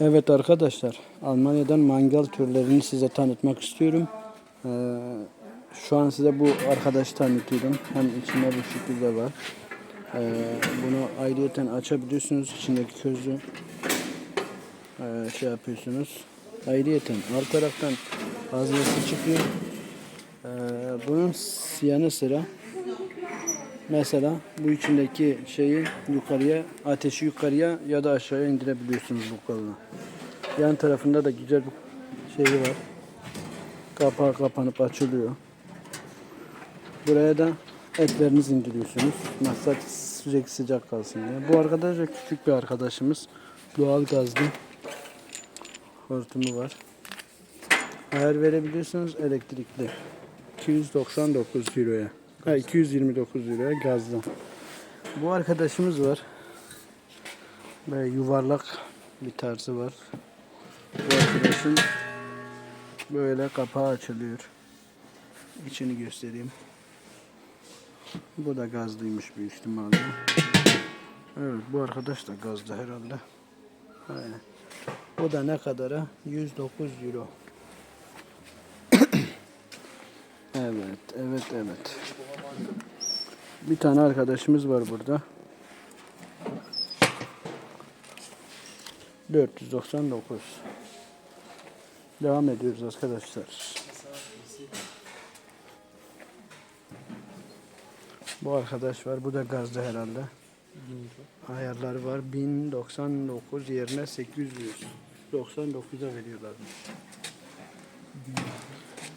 Evet arkadaşlar, Almanya'dan mangal türlerini size tanıtmak istiyorum. Ee, şu an size bu arkadaşı tanıtıyorum. Hem içinde bu şekilde var. Ee, bunu ayrıyeten açabiliyorsunuz. İçindeki közü ee, şey yapıyorsunuz. Ayrıyeten alt taraftan haznesi çıkıyor. Ee, bunun yanı sıra Mesela bu içindeki şeyi yukarıya, ateşi yukarıya ya da aşağıya indirebiliyorsunuz bu koluna. Yan tarafında da güzel bir şeyi var. Kapağı kapanıp açılıyor. Buraya da etlerinizi indiriyorsunuz. Maksat sürekli sıcak kalsın diye. Bu arkadaş da küçük bir arkadaşımız. Doğal gazlı. Hortumu var. Ayar verebiliyorsunuz elektrikli. 299 euroya. Ha, 229 liraya gazlı. Bu arkadaşımız var. Böyle yuvarlak bir tarzı var. Bu arkadaşın böyle kapağı açılıyor. İçini göstereyim. Bu da gazlıymış büyük ihtimalle. Evet bu arkadaş da gazlı herhalde. Aynen. Bu da ne kadara? 109 euro. Evet, evet, evet. Bir tane arkadaşımız var burada. 499. Devam ediyoruz arkadaşlar. Bu arkadaş var. Bu da gazda herhalde. Ayarları var. 1099 yerine 899'a veriyorlarmış.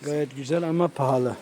Gayet güzel ama pahalı.